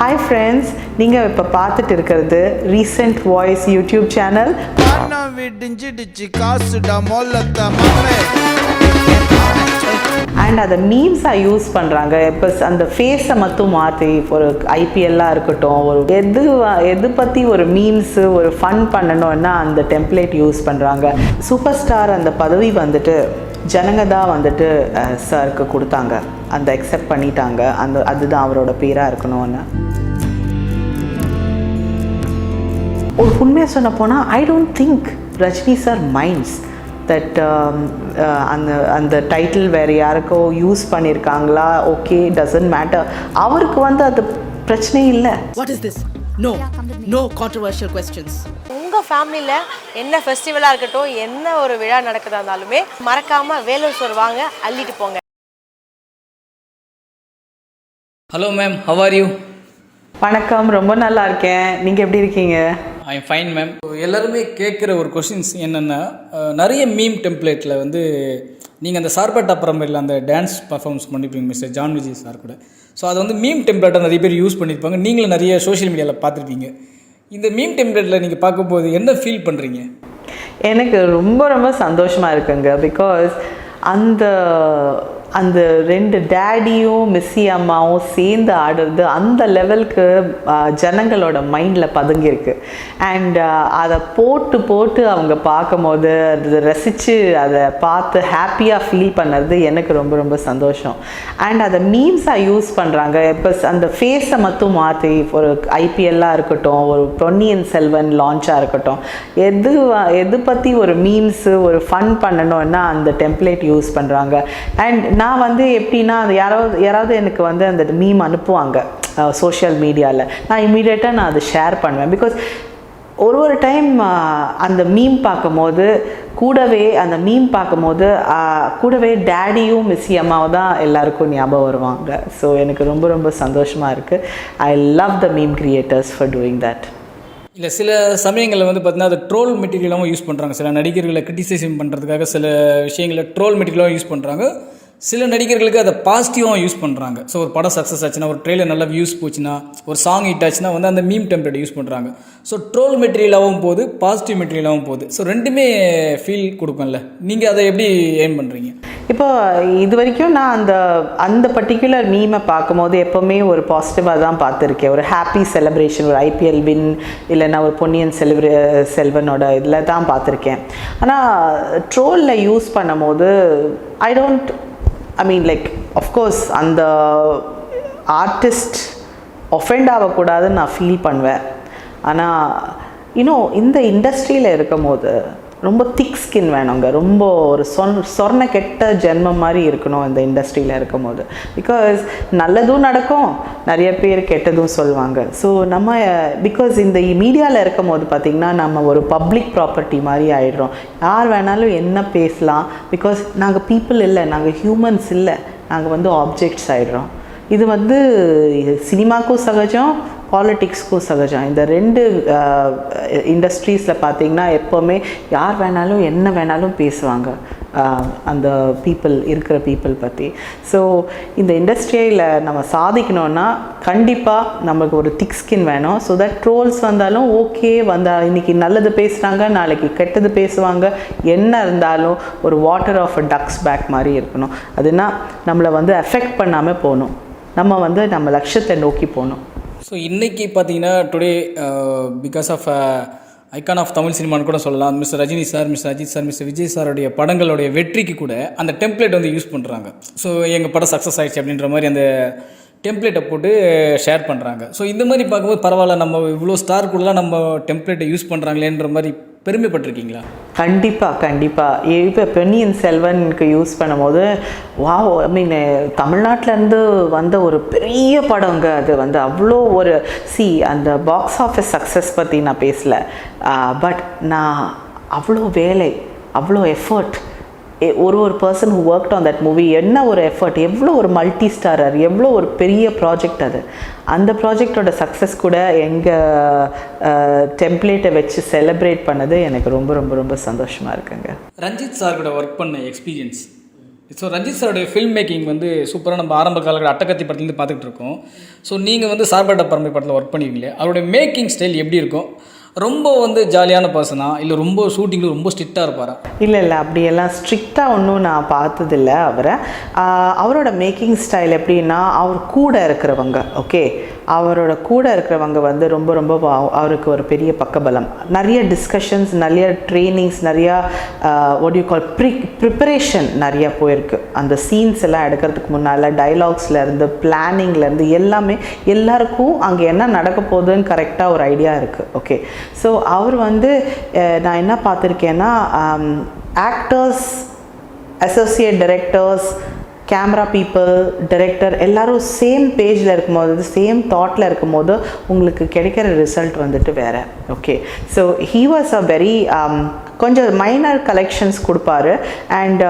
Hi friends நீங்கள் இப்போ பார்த்துட்டு இருக்கிறது ரீசெண்ட் வாய்ஸ் யூடியூப் சேனல் விடிஞ்சிடுச்சு காசுடா மொல்லத்த அண்ட் அதை மீம்ஸாக யூஸ் பண்ணுறாங்க இப்போ அந்த ஃபேஸை மட்டும் மாற்றி ஒரு ஐபிஎல்லாக இருக்கட்டும் ஒரு எது எது பற்றி ஒரு மீம்ஸு ஒரு ஃபன் பண்ணணும்னா அந்த டெம்ப்ளேட் யூஸ் பண்ணுறாங்க சூப்பர் ஸ்டார் அந்த பதவி வந்துட்டு ஜனங்க தான் வந்துட்டு சாருக்கு கொடுத்தாங்க. அந்த அக்செப்ட் பண்ணிட்டாங்க. அந்த அதுதான் அவரோட பேராக இருக்கணும்னு. ஒரு உண்மையாக சொல்ல போனால் I don't think Rajini sir minds that அந்த அந்த டைட்டில் வேறு யாருக்கோ யூஸ் பண்ணியிருக்காங்களா ஓகே டசன்ட் மேட்டர் அவருக்கு வந்து அது பிரச்சனை இல்லை. What is this? No, no controversial questions. உங்கள் ஃபேமிலியில் என்ன ஃபெஸ்டிவலாக இருக்கட்டும் என்ன ஒரு விழா நடக்குதா இருந்தாலுமே மறக்காமல் வேலூர் ஸ்டோர் வாங்க அள்ளிட்டு போங்க. Hello ma'am how are you வணக்கம். ரொம்ப நல்லா இருக்கேன். நீங்கள் எப்படி இருக்கீங்க? ஐ எம் ஃபைன் மேம் எல்லாருமே கேட்குற ஒரு கொஷின்ஸ் என்னென்னா நிறைய மீம் டெம்ப்ளேட்டில் வந்து நீங்கள் அந்த சார்பட்டா பரம்பரையில் அந்த டான்ஸ் பர்ஃபார்மன்ஸ் பண்ணியிருப்பீங்க மிஸ்டர் ஜான் விஜய் சார் கூட. ஸோ அதை வந்து மீம் டெம்ப்ளேட்டை நிறைய பேர் யூஸ் பண்ணியிருப்பாங்க. நீங்களும் நிறைய சோஷியல் மீடியாவில் பார்த்துருப்பீங்க. இந்த மீம் டெம்ப்ளேட்டில் நீங்கள் பார்க்கும்போது என்ன ஃபீல் பண்ணுறீங்க எனக்கு ரொம்ப ரொம்ப சந்தோஷமாக இருக்குங்க. பிகாஸ் அந்த அந்த ரெண்டு டேடியும் மிஸ்ஸி அம்மாவும் சேர்ந்து ஆடுறது அந்த லெவலுக்கு ஜனங்களோட மைண்டில் பதுங்கியிருக்கு. அண்ட் அதை போட்டு போட்டு அவங்க பார்க்கும்போது அதை ரசித்து அதை பார்த்து ஹாப்பியாக ஃபீல் பண்ணது எனக்கு ரொம்ப ரொம்ப சந்தோஷம். அண்ட் அதை மீம்ஸாக யூஸ் பண்ணுறாங்க இப்போ அந்த ஃபேஸை மட்டும் மாற்றி ஒரு ஐபிஎல்லாக இருக்கட்டும் ஒரு பொன்னியின் செல்வன் லான்ச்சாக இருக்கட்டும் எது எது பற்றி ஒரு மீம்ஸு ஒரு ஃபன் பண்ணணும்னா அந்த டெம்ப்ளேட் யூஸ் பண்ணுறாங்க அண்ட் நான் வந்து எப்படின்னா அது யாராவது யாராவது எனக்கு வந்து அந்த மீம் அனுப்புவாங்க சோஷியல் மீடியாவில் நான் இமீடியட்டாக நான் அதை ஷேர் பண்ணுவேன். பிகாஸ் ஒரு ஒரு டைம் அந்த மீம் பார்க்கும்போது கூடவே அந்த மீம் பார்க்கும்போது கூடவே டேடியும் மிஸ்ஸி அம்மாவும் தான் எல்லாருக்கும் ஞாபகம் வருவாங்க. ஸோ எனக்கு ரொம்ப ரொம்ப சந்தோஷமாக இருக்குது I love the meme creators for doing that இல்லை சில சமயங்களில் வந்து பார்த்தீங்கன்னா அது ட்ரோல் மெட்டீரியலாகவும் யூஸ் பண்ணுறாங்க சில நடிகர்களை கிரிட்டிசைசம் பண்ணுறதுக்காக சில விஷயங்களை ட்ரோல் மெட்டீரியலாகவும் யூஸ் பண்ணுறாங்க சில நடிகர்களுக்கு அதை பாசிட்டிவாக யூஸ் பண்ணுறாங்க ஸோ ஒரு படம் சக்ஸஸ் ஆச்சுன்னா ஒரு ட்ரெயிலர் நல்லா வியூஸ் போச்சுன்னா ஒரு சாங் ஹிட் ஆச்சுன்னா வந்து அந்த மீம் டெம்ப்ளேட் யூஸ் பண்ணுறாங்க ஸோ ட்ரோல் மெட்டீரியலாகவும் போகுது பாசிட்டிவ் மெட்டீரியலாகவும் போகுது. ஸோ ரெண்டுமே ஃபீல் கொடுக்கும்ல. நீங்கள் அதை எப்படி ஏர்ன் பண்ணுறீங்க இப்போ இது வரைக்கும் நான் அந்த அந்த பர்டிகுலர் மீமை பார்க்கும்போது எப்போவுமே ஒரு பாசிட்டிவாக தான் பார்த்துருக்கேன். ஒரு ஹாப்பி செலிப்ரேஷன் ஒரு ஐபிஎல் வின் இல்லைன்னா ஒரு பொன்னியின் செலிப்ரே செல்வனோட இதில் தான் பார்த்துருக்கேன். ஆனால் ட்ரோலில் யூஸ் பண்ணும்போது I don't I mean like of course அந்த ஆர்டிஸ்ட் ஒஃபெண்ட் ஆகக்கூடாதுன்னு நான் ஃபீல் பண்ணுவேன். ஆனால் இன்னும் இந்த இண்டஸ்ட்ரியில் இருக்கும் போது ரொம்ப திக் ஸ்கின் வேணுங்க. ரொம்ப ஒரு சொன் சொர்ண கெட்ட ஜென்மம் மாதிரி இருக்கணும் இந்த இண்டஸ்ட்ரியில் இருக்கும் போது பிகாஸ் நல்லதும் நடக்கும் நிறைய பேர் கெட்டதும் சொல்லுவாங்க. ஸோ நம்ம பிகாஸ் இந்த மீடியாவில் இருக்கும் போது பார்த்திங்கன்னா நம்ம ஒரு பப்ளிக் ப்ராப்பர்ட்டி மாதிரி ஆயிடுறோம். யார் வேணாலும் என்ன பேசலாம். பிகாஸ் நாங்கள் பீப்புள் இல்லை நாங்கள் ஹியூமன்ஸ் இல்லை நாங்கள் வந்து ஆப்ஜெக்ட்ஸ் ஆகிடுறோம் இது வந்து சினிமாக்கும் சகஜம் பாலிட்டிக்ஸ்க்கும் சகஜம். இந்த ரெண்டு இண்டஸ்ட்ரீஸில் பார்த்தீங்கன்னா எப்போவுமே யார் வேணாலும் என்ன வேணாலும் பேசுவாங்க. அந்த பீப்புள் இருக்கிற பீப்புள் பற்றி ஸோ இந்த இண்டஸ்ட்ரியில் நம்ம சாதிக்கணும்னா கண்டிப்பாக நமக்கு ஒரு திக் ஸ்கின் வேணும். ஸோ தட் ட்ரோல்ஸ் வந்தாலும் ஓகே வந்தால் இன்றைக்கி நல்லது பேசுகிறாங்க நாளைக்கு கெட்டது பேசுவாங்க. என்ன இருந்தாலும் ஒரு water off a duck's back மாதிரி இருக்கணும். அதுனா நம்மளை வந்து அஃபெக்ட் பண்ணாமல் போகணும். நம்ம வந்து நம்ம லட்சத்தை நோக்கி போகணும். ஸோ இன்றைக்கி பார்த்தீங்கன்னா today because of icon of Tamil சினிமான்னு கூட சொல்லலாம். Mister Rajini sir mister Ajith sir mister Vijay சாருடைய படங்களுடைய வெற்றிக்கு கூட அந்த டெம்ப்ளேட் வந்து யூஸ் பண்ணுறாங்க ஸோ எங்கள் படம் சக்ஸஸ் ஆகிடுச்சு அப்படின்ற மாதிரி அந்த டெம்ப்ளேட்டை போட்டு ஷேர் பண்ணுறாங்க ஸோ இந்த மாதிரி பார்க்கும்போது பரவாயில்ல நம்ம இவ்வளோ ஸ்டார் கூடலாம் நம்ம டெம்ப்ளேட்டை யூஸ் பண்ணுறாங்களேன்ற மாதிரி பெருமைப்பட்டிருக்கீங்களா? கண்டிப்பாக கண்டிப்பாக இப்போ பொன்னியின் செல்வனுக்கு யூஸ் பண்ணும்போது வாவ் ஐ மீன் தமிழ்நாட்டிலேருந்து வந்த ஒரு பெரிய படங்க அது. வந்து அவ்வளோ ஒரு சி அந்த பாக்ஸ் ஆஃபீஸ் சக்ஸஸ் பற்றி நான் பேசலை. பட் நான் அவ்வளோ வேலை அவ்வளோ எஃபர்ட் ஒரு ஒரு person who worked on that movie என்ன ஒரு எஃபர்ட் எவ்வளோ ஒரு மல்டி ஸ்டாரர் எவ்வளோ ஒரு பெரிய ப்ராஜெக்ட் அது. அந்த ப்ராஜெக்டோட சக்ஸஸ் கூட எங்கள் டெம்ப்ளேட்டை வச்சு செலிப்ரேட் பண்ணது எனக்கு ரொம்ப ரொம்ப ரொம்ப சந்தோஷமாக இருக்குங்க. ரஞ்சித் சார் கூட ஒர்க் பண்ண எக்ஸ்பீரியன்ஸ் ஸோ ரஞ்சித் சாருடைய ஃபில்ம் மேக்கிங் வந்து சூப்பராக நம்ம ஆரம்ப காலகட்ட அட்டகத்தி படத்துலேருந்து பார்த்துட்டு இருக்கோம். ஸோ நீங்கள் வந்து சார்பட்ட பரம்பரை படத்தில் ஒர்க் பண்ணிருக்கீங்களே அவருடைய மேக்கிங் ஸ்டைல் எப்படி இருக்கும்? ரொம்ப வந்து ஜாலியான பர்சனா இல்லை ரொம்ப ஷூட்டிங்கில் ரொம்ப ஸ்ட்ரிக்டாக இருப்பாரா? இல்லை இல்லை. அப்படியெல்லாம் ஸ்ட்ரிக்டாக ஒன்றும் நான் பார்த்ததில்ல அவரை. அவரோட மேக்கிங் ஸ்டைல் எப்படின்னா அவர் கூட இருக்கிறவங்க ஓகே அவரோட கூட இருக்கிறவங்க வந்து ரொம்ப ரொம்ப அவருக்கு ஒரு பெரிய பக்கபலம். நிறைய டிஸ்கஷன்ஸ் நிறைய ட்ரைனிங்ஸ் நிறையா ஒட் யூ கால் ப்ரி ப்ரிப்பரேஷன் நிறையா போயிருக்கு. அந்த சீன்ஸ் எல்லாம் எடுக்கிறதுக்கு முன்னால் டைலாக்ஸ்லேருந்து பிளானிங்லேருந்து எல்லாமே எல்லாருக்கும் அங்கே என்ன நடக்க போகுதுன்னு கரெக்டாக ஒரு ஐடியா இருக்குது ஓகே ஸோ அவர் வந்து நான் என்ன பார்த்துருக்கேன்னா actors associate directors camera people director எல்லாரும் சேம் பேஜில் இருக்கும்போது சேம் தாட்டில் இருக்கும்போது உங்களுக்கு கிடைக்கிற ரிசல்ட் வந்துட்டு வேறு. Okay so he was a very கொஞ்சம் மைனர் கலெக்ஷன்ஸ் கொடுப்பாரு. அண்ட்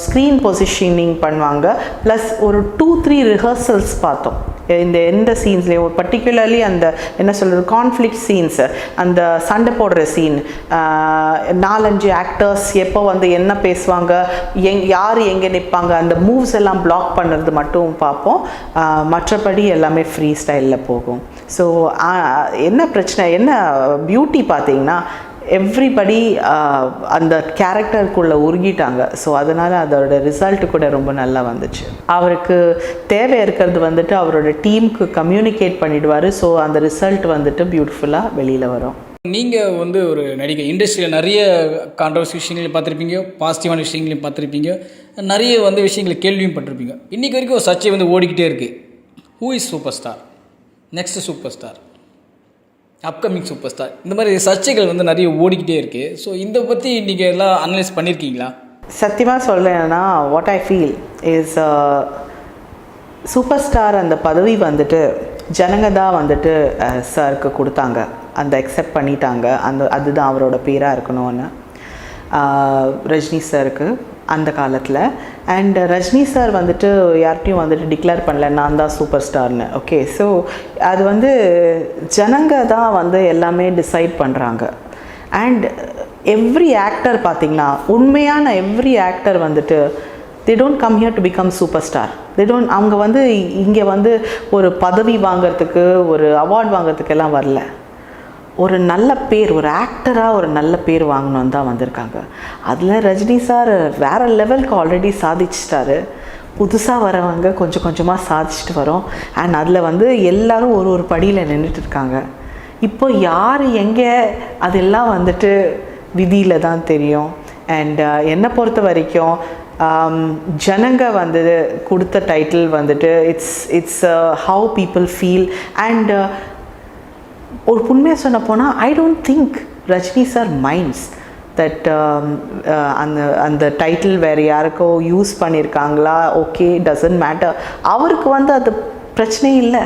ஸ்க்ரீன் பொசிஷனிங் பண்ணுவாங்க. ப்ளஸ் ஒரு டூ த்ரீ ரிஹர்சல்ஸ் பார்த்தோம். இந்த எந்த சீன்ஸ்லேயும் ஒரு பர்டிகுலர்லி அந்த என்ன சொல்கிறது கான்ஃப்ளிக்ட் சீன்ஸ் அந்த சண்டை போடுற சீன் நாலஞ்சு ஆக்டர்ஸ் எப்போ வந்து என்ன பேசுவாங்க எங் யார் எங்கே நிற்பாங்க அந்த மூவ்ஸ் எல்லாம் பிளாக் பண்ணுறது மட்டும் பார்ப்போம். மற்றபடி எல்லாமே ஃப்ரீ ஸ்டைலில் போகும். ஸோ என்ன பிரச்சனை என்ன பியூட்டி பார்த்தீங்கன்னா எவ்ரிபடி uh, அந்த கேரக்டருக்குள்ளே உருகிட்டாங்க. ஸோ அதனால் அதோட ரிசல்ட் கூட ரொம்ப நல்லா வந்துச்சு. அவருக்கு தேவை இருக்கிறது வந்துட்டு அவரோட டீமுக்கு கம்யூனிகேட் பண்ணிடுவார். ஸோ அந்த ரிசல்ட் வந்துட்டு பியூட்டிஃபுல்லாக வெளியில் வரும். நீங்கள் வந்து ஒரு நடிகை இண்டஸ்ட்ரியில் நிறைய கான்ட்ரவர்சி விஷயங்களையும் பார்த்துருப்பீங்க பாசிட்டிவான விஷயங்களையும் பார்த்துருப்பீங்க நிறைய வந்து விஷயங்களை கேள்வியும் பட்டிருப்பீங்க. இன்றைக்கி வரைக்கும் ஒரு சர்ச்சை வந்து ஓடிக்கிட்டே இருக்குது who is super star next super star upcoming super star இந்த மாதிரி சர்ச்சைகள் வந்து நிறைய ஓடிக்கிட்டே இருக்குது ஸோ இதை பற்றி நீங்கள் எல்லாம் அனலைஸ் பண்ணியிருக்கீங்களா சத்தியமாக சொல்லேன்னா what I feel is super uh, star அந்த பதவி வந்துட்டு ஜனங்க தான் வந்துட்டு uh, சாருக்கு கொடுத்தாங்க. அந்த அக்செப்ட் பண்ணிட்டாங்க. அந்த அதுதான் அவரோட பேராக இருக்கணும்னு. Uh, ரஜினி சாருக்கு அந்த காலத்தில். அண்ட் ரஜினி சார் வந்துட்டு யார்கிட்டையும் வந்துட்டு டிக்ளேர் பண்ணல நான் தான் சூப்பர் ஸ்டார்னு ஓகே ஸோ அது வந்து ஜனங்க தான் வந்து எல்லாமே டிசைட் பண்ணுறாங்க அண்ட் எவ்ரி ஆக்டர் பார்த்திங்கன்னா உண்மையான எவ்ரி ஆக்டர் வந்துட்டு they don't come here to become super star they don't அவங்க வந்து இங்கே வந்து ஒரு பதவி வாங்குறதுக்கு ஒரு அவார்ட் வாங்கிறதுக்கெல்லாம் வரல. ஒரு நல்ல பேர் ஒரு ஆக்டராக ஒரு நல்ல பேர் வாங்கணும்னு தான் வந்திருக்காங்க. அதில் ரஜினி சார் வேறு லெவலுக்கு ஆல்ரெடி சாதிச்சிட்டாரு. புதுசாக வரவங்க கொஞ்சம் கொஞ்சமாக சாதிச்சுட்டு வரோம். அண்ட் அதில் வந்து எல்லாரும் ஒரு ஒரு படியில் நின்றுட்டு இருக்காங்க. இப்போ யார் எங்கே அதெல்லாம் வந்துட்டு விதியில் தான் தெரியும். அண்ட் என்னை பொறுத்த வரைக்கும் ஜனங்க வந்து கொடுத்த டைட்டில் வந்துட்டு it's it's how people feel and ஒரு உண்மையாக சொல்ல போனால் I don't think Rajini sir minds that அந்த அந்த டைட்டில் வேறு யாருக்கோ யூஸ் பண்ணியிருக்காங்களா ஓகே டசன்ட் மேட்டர் அவருக்கு வந்து அது பிரச்சனை இல்லை.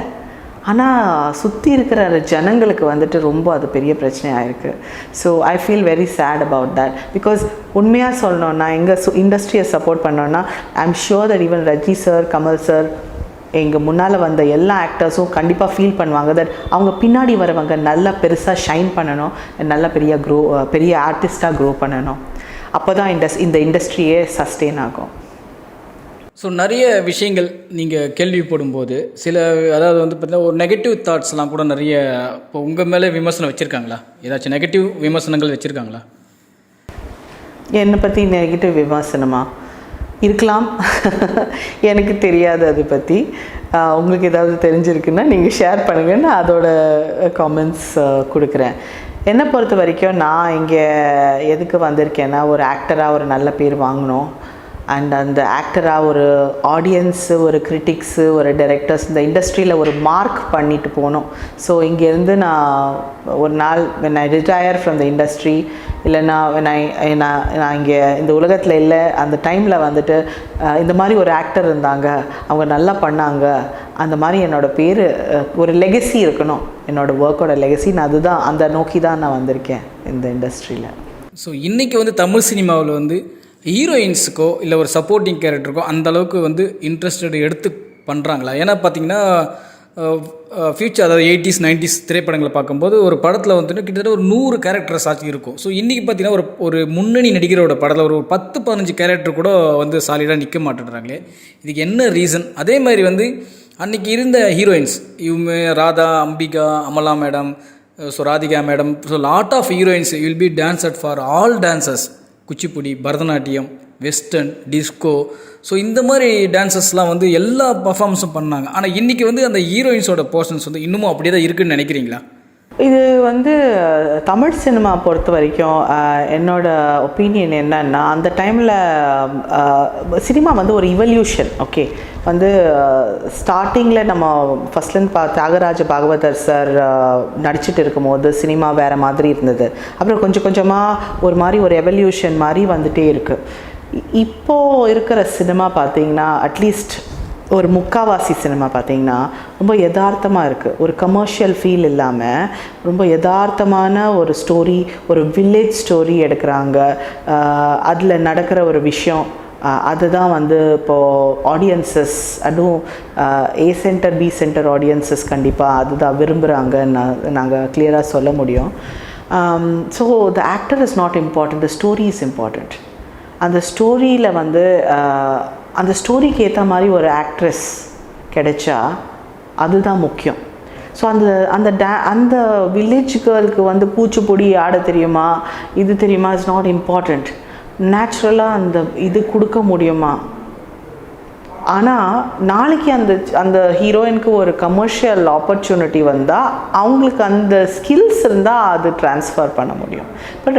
ஆனால் சுற்றி இருக்கிற ஜனங்களுக்கு வந்துட்டு ரொம்ப அது பெரிய பிரச்சனையாக இருக்குது so I feel very sad about that because உண்மையாக சொல்லணும்னா எங்கள் இண்டஸ்ட்ரியை சப்போர்ட் பண்ணோன்னா I am sure that even Rajini sir Kamal sir எங்கள் முன்னால் வந்த எல்லா ஆக்டர்ஸும் கண்டிப்பாக ஃபீல் பண்ணுவாங்க. தட் அவங்க பின்னாடி வரவங்க நல்லா பெருசாக ஷைன் பண்ணணும். நல்ல பெரிய க்ரோ பெரிய ஆர்டிஸ்ட்டாக க்ரோ பண்ணணும். அப்போ தான் இண்டஸ் இந்த இண்டஸ்ட்ரியே சஸ்டெயின் ஆகும். ஸோ நிறைய விஷயங்கள் நீங்கள் கேள்விப்படும்போது சில அதாவது வந்து பார்த்தீங்கன்னா ஒரு நெகட்டிவ் தாட்ஸ்லாம் கூட நிறைய இப்போ உங்கள் மேலே விமர்சனம் வச்சுருக்காங்களா? ஏதாச்சும் நெகட்டிவ் விமர்சனங்கள் வச்சுருக்காங்களா? என்னை பற்றி நெகட்டிவ் விமர்சனமா? இருக்கலாம். எனக்கு தெரியாது அதை பற்றி உங்களுக்கு ஏதாவது தெரிஞ்சிருக்குன்னா நீங்கள் ஷேர் பண்ணுங்கள் நான் அதோட காமெண்ட்ஸ் கொடுக்குறேன். என்னை பொறுத்த வரைக்கும் நான் இங்கே எதுக்கு வந்திருக்கேன்னா ஒரு ஆக்டராக ஒரு நல்ல பேர் வாங்கணும். அண்ட் அந்த ஆக்டராக ஒரு ஆடியன்ஸு ஒரு கிரிட்டிக்ஸு ஒரு டைரக்டர்ஸ் இந்த இண்டஸ்ட்ரியில் ஒரு மார்க் பண்ணிட்டு போகணும். ஸோ இங்கேருந்து நான் ஒரு நாள் when I retire from the industry இல்லைன்னா வென் ஐ நான் நான் இங்கே இந்த உலகத்தில் இல்லை அந்த டைமில் வந்துட்டு இந்த மாதிரி ஒரு ஆக்டர் இருந்தாங்க அவங்க நல்லா பண்ணாங்க அந்த மாதிரி என்னோட பேர் ஒரு லெகசி இருக்கணும். என்னோடய ஒர்க்கோட லெகசி நான் அதுதான் அந்த நோக்கி தான் நான் வந்திருக்கேன் இந்த இண்டஸ்ட்ரியில் ஸோ இன்றைக்கி வந்து தமிழ் சினிமாவில் வந்து ஹீரோயின்ஸுக்கோ இல்லை ஒரு சப்போர்ட்டிங் கேரக்டருக்கோ அந்தளவுக்கு வந்து இன்ட்ரெஸ்டட் எடுத்து பண்ணுறாங்களா ஏன்னா பார்த்தீங்கன்னா ஃபியூச்சர் அதாவது எயிட்டிஸ் நைன்டிஸ் திரைப்படங்களை பார்க்கும்போது ஒரு படத்தில் வந்துட்டு கிட்டத்தட்ட ஒரு நூறு கேரக்டர்ஸ் ஆச்சு இருக்கும். ஸோ இன்றைக்கி பார்த்தீங்கன்னா ஒரு ஒரு முன்னணி நடிகரோட படத்தில் ஒரு பத்து பதினஞ்சு கேரக்டர் கூட வந்து சாலிடாக நிற்க மாட்டேன்றாங்களே. இதுக்கு என்ன ரீசன் அதே மாதிரி வந்து அன்றைக்கி இருந்த ஹீரோயின்ஸ் இவங்க Radha Ambika Amala madam so Radhika madam so lot of heroines will be danced for all dancers Kuchipudi Bharatanatyam western disco. So இந்த மாதிரி டான்ஸஸ்லாம் வந்து எல்லா பர்ஃபார்மன்ஸும் பண்ணாங்க. ஆனால் இன்றைக்கி வந்து அந்த ஹீரோயின்ஸோட போர்ஷன்ஸ் வந்து இன்னமும் அப்படியே தான் இருக்குதுன்னு நினைக்கிறீங்களா? இது வந்து தமிழ் சினிமா பொறுத்த வரைக்கும் என்னோட ஒப்பீனியன் என்னன்னா அந்த டைமில் சினிமா வந்து ஒரு இவல்யூஷன் ஓகே வந்து ஸ்டார்டிங்கில் நம்ம ஃபஸ்ட்லேருந்து பா தியாகராஜ பாகவதர் சார் நடிச்சிட்டு இருக்கும்போது சினிமா வேறு மாதிரி இருந்தது. அப்புறம் கொஞ்சம் கொஞ்சமாக ஒரு மாதிரி ஒரு எவல்யூஷன் மாதிரி வந்துகிட்டே இருக்குது இப்போது இருக்கிற சினிமா பார்த்தீங்கன்னா அட்லீஸ்ட் ஒரு முக்காவாசி சினிமா பார்த்தீங்கன்னா ரொம்ப யதார்த்தமாக இருக்குது ஒரு கமர்ஷியல் ஃபீல் இல்லாமல் ரொம்ப யதார்த்தமான ஒரு ஸ்டோரி ஒரு வில்லேஜ் ஸ்டோரி எடுக்கிறாங்க. அதில் நடக்கிற ஒரு விஷயம் அதுதான் வந்து இப்போது ஆடியன்சஸ் அதுவும் A centre B centre audiences கண்டிப்பாக அதுதான் விரும்புகிறாங்கன்னு நாங்கள் கிளியராக சொல்ல முடியும். So the actor is not important the story is important அந்த ஸ்டோரியில் வந்து அந்த ஸ்டோரிக்கு ஏற்ற மாதிரி ஒரு ஆக்ட்ரஸ் கிடைச்சா அதுதான் முக்கியம். ஸோ அந்த அந்த டே அந்த வில்லேஜ் கேர்ளுக்கு வந்து பூச்சிப்பொடி ஆட தெரியுமா? இது தெரியுமா? இஸ் நாட் இம்பார்ட்டண்ட் நேச்சுரலாக அந்த இது கொடுக்க முடியுமா? ஆனால் நாளைக்கு அந்த அந்த ஹீரோயினுக்கு ஒரு கமர்ஷியல் ஆப்பர்ச்சுனிட்டி வந்தால் அவங்களுக்கு அந்த ஸ்கில்ஸ் இருந்தால் அது ட்ரான்ஸ்ஃபர் பண்ண முடியும். But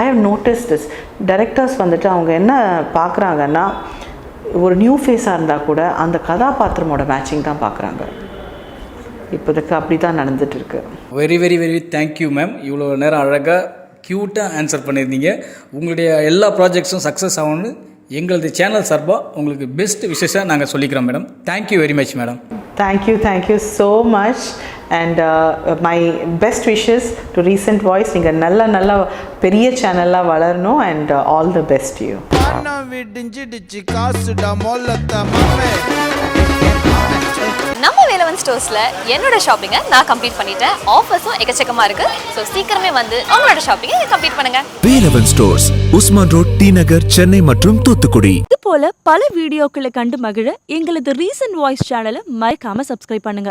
I have notice this directors வந்துட்டு அவங்க என்ன பார்க்குறாங்கன்னா ஒரு நியூ ஃபேஸாக இருந்தால் கூட அந்த கதாபாத்திரமோட மேட்சிங் தான் பார்க்குறாங்க. இப்போதைக்கு அப்படி தான் நடந்துட்டு இருக்கு. Very very very thank you ma'am இவ்வளோ நேரம் அழகாக க்யூட்டாக ஆன்சர் பண்ணியிருந்தீங்க. உங்களுடைய எல்லா ப்ராஜெக்ட்ஸும் சக்ஸஸ் ஆகணும்னு எங்களது சேனல் சார்பாக உங்களுக்கு பெஸ்ட் விஷஸாக நாங்கள் சொல்லிக்கிறோம் madam thank you very much madam thank you thank you so much and my best wishes to recent voice நீங்கள் நல்ல நல்ல பெரிய சேனலாக வளரணும் and all the best you மனம் விடிஞ்சிடுச்சு காசுடா மொல்லத்த மாமே. நம்ம வேலவன் ஸ்டோர்ஸ்ல என்னோட ஷாப்பிங்கை நான் கம்ப்ளீட் பண்ணிட்டேன். ஆஃபர்ஸும் எக்கச்சக்கமா இருக்கு. ஸோ சீக்கிரமே வந்து உங்களோட ஷாப்பிங்கை கம்ப்ளீட் பண்ணுங்க. Velavan stores Usman road T Nagar Chennai மற்றும் தூத்துக்குடி. இது போல பல வீடியோக்களை கண்டு மகிழ எங்களது ரீசன்ட் வாய்ஸ் சேனலை மறக்காம சப்ஸ்கிரைப் பண்ணுங்க.